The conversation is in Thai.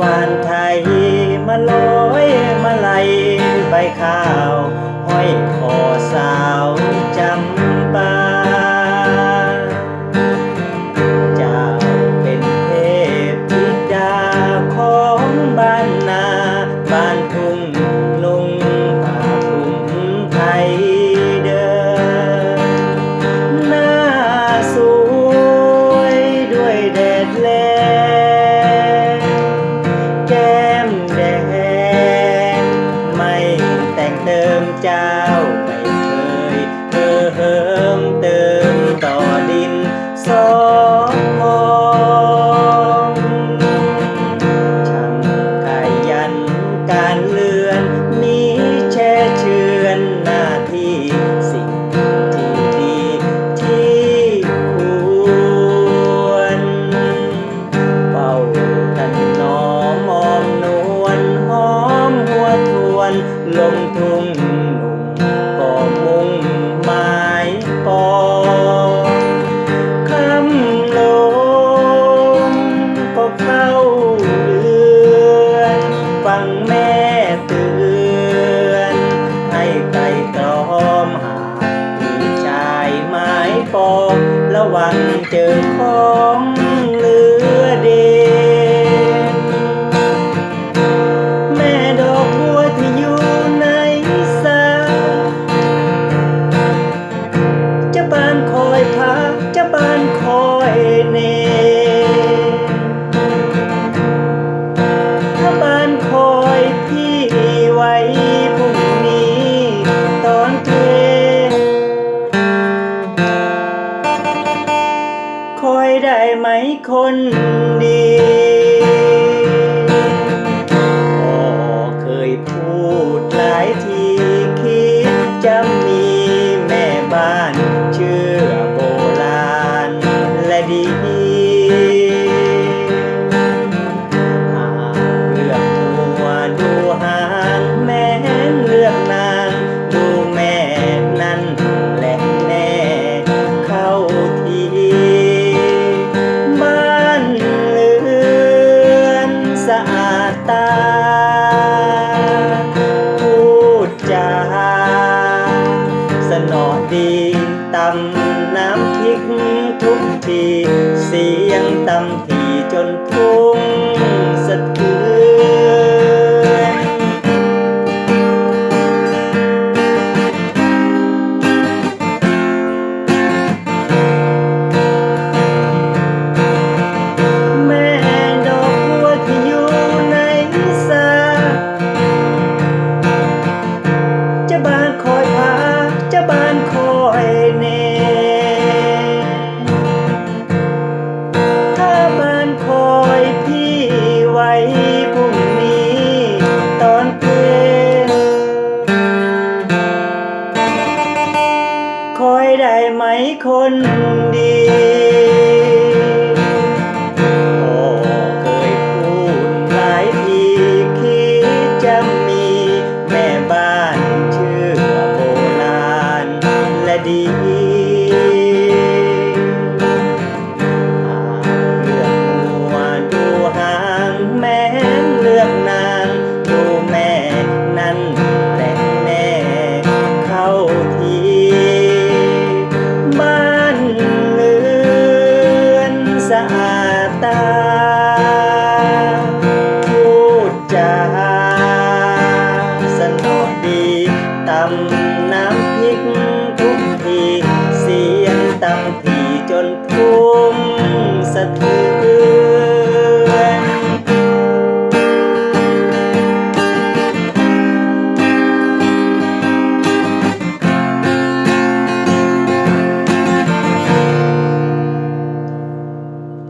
วานไทยมาลง วันเจอของ อยได้ไหมคนดี ตา พูดจาสนอดีตำน้ำพริกทุกที เสียงตำทีจนพุ่ง คนดี จนพุ่งสะท้